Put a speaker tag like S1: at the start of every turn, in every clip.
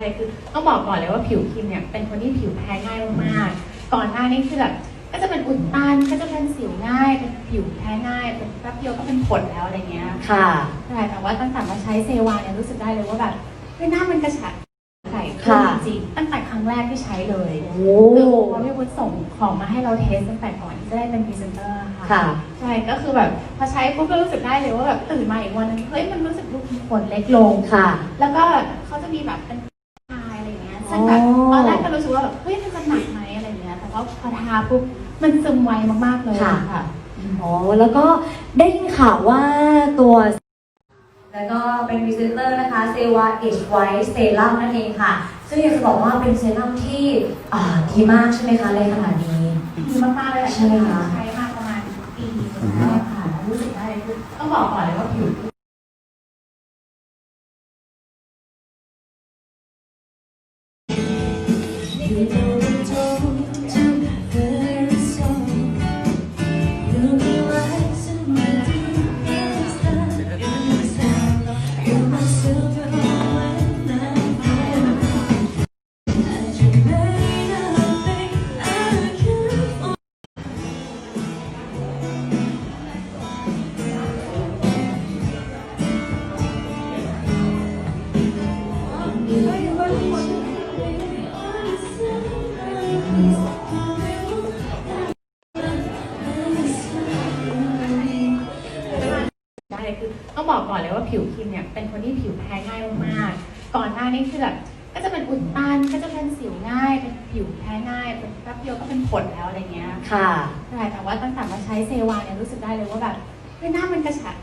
S1: เลยคือต้องบอกก่อนเลยว่าผิวคิมเนี่ยเป็นคนที่ผิวแพ้ง่ายมากๆ ก่อนหน้านี้คือแบบก็จะเป็นอุ่นตันก็จะเป็นสิวง่ายเป็นผิวแพ้ง่ายเป็นแป๊บเดียวก็เป็นผดแล้วอะไรเงี้ย
S2: ค่ะ
S1: ใช่แต่ว่าตั้งแต่มาใช้เซวาเนี่ยรู้สึกได้เลยว่าแบบเฮ้ยหน้ามันกระฉับใสขึ้น
S2: ค่ะ
S1: จริงๆตั้งแต่ครั้งแรกที่ใช้เลย
S2: โอ้
S1: คือพอพี่วุฒิส่งของมาให้เราเทสตั้งแต่ก่อนที่จะได้เป็นพรีเซนเตอร์ค่ะ
S2: ค่ะ
S1: ใช่ก็คือแบบพอใช้ปุ๊บก็รู้สึกได้เลยว่าแบบตื่นมาอีกวันนึงเฮ้ยมันรู้สึกรูขุมขนเล็กลง
S2: ค่ะ
S1: แล้วก็เขาจะมีแบบเป็น ซึ่งแบบ
S2: อ๋อ
S1: ตอนแรกก็รู้สึกว่าแบบเฮ้ยมันจะหนักไหมอะไรเงี้ย แต่ว่าพอทาปุ๊บมันซึมไวมากๆเลย
S2: ค่ะ
S1: ค่ะ
S2: อ๋อ แล้วก็ได้ยินข่าวว่าตัว แล้วก็เป็นพรีเซนเตอร์นะคะเซวาเอชไวท์เซรั่มนั่นเองค่ะ ซึ่งอยากจะบอกว่าเป็นเซรั่มที่อ่าดีมากใช่ไหมคะในขนาดนี้
S1: ดีมากๆเลยอะ
S2: ใช่ไหมคะ
S1: ใช้มาประมาณปีแล้วค่ะรู้สึกได้เลยคือต้องบอกก่อนเลยว่าผิว ได้เลยคือต้องบอกก่อนเลยว่าผิวคิมเนี่ยเป็นคนที่ผิวแพ้ง่ายมากๆก่อนหน้านี้คือแบบก็จะเป็นอุ่นตันก็จะเป็นสิวง่ายเป็นผิวแพ้ง่ายเป็นแป๊บเดียวก็เป็นผดแล้วอะไรเงี้ย
S2: ค่ะ
S1: ใช่แต่ว่าตั้งแต่มาใช้เซวาเนี่ยรู้สึกได้เลยว่าแบบเฮ้ยหน้ามันกระฉับ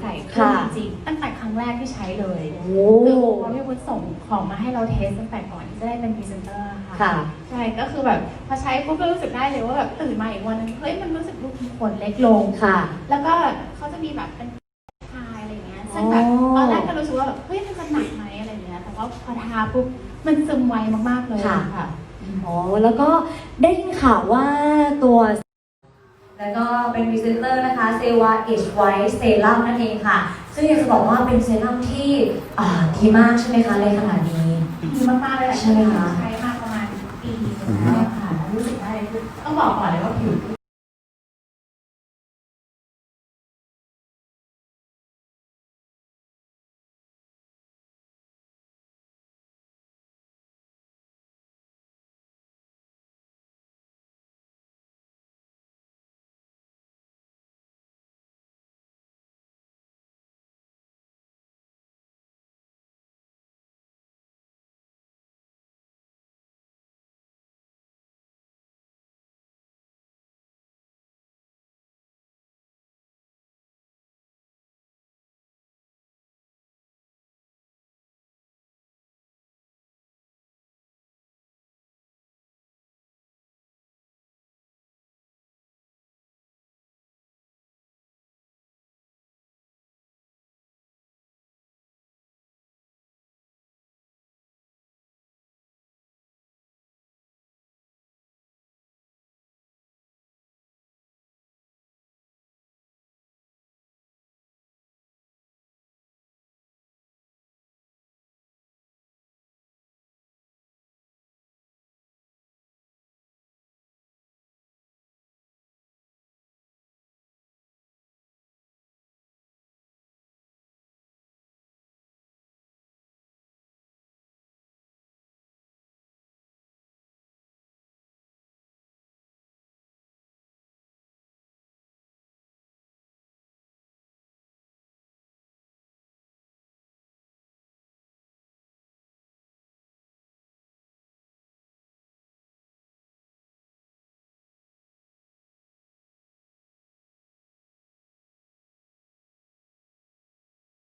S1: ใสขึ้น
S2: ค่ะ
S1: จริงๆตั้งแต่ครั้งแรกที่ใช้เลย
S2: โอ้
S1: คือพอพี่วุฒิส่งของมาให้เราเทสตั้งแต่ก่อนที่จะได้เป็นพรีเซนเตอร์ค่ะ
S2: ค่ะ
S1: ใช่ ก็คือแบบพอใช้ปุ๊บก็รู้สึกได้เลยว่าแบบตื่นมาอีกวันนึงเฮ้ยมันรู้สึกรูขุมขนเล็กลง
S2: ค่ะ
S1: แล้วก็เขาจะมีแบบเป็นทายอะไรอย่างเงี้ย ซึ่งแบบ
S2: อ๋อ
S1: ตอนแรกก็รู้สึกว่าแบบเฮ้ยมันจะหนักไหมอะไรอย่างเงี้ย แต่ว่าพอทาปุ๊บมันซึมไวมากๆเลย
S2: ค่ะ
S1: ค่ะ
S2: อ๋อ แล้วก็ได้ยินข่าวว่าตัว แล้วก็เป็นพรีเซนเตอร์นะคะเซวาเอชไวท์เซรั่มนั่นเองค่ะ ซึ่งอยากจะบอกว่าเป็นเซรั่มที่อ่าดีมากใช่ไหมคะในขนาดนี้
S1: ดีมากๆเลยอะ
S2: ใช่ไหมคะ
S1: ใช้มาประมาณปีแล้วค่ะ รู้สึกได้เลยคือต้องบอกก่อนเลยว่าผิว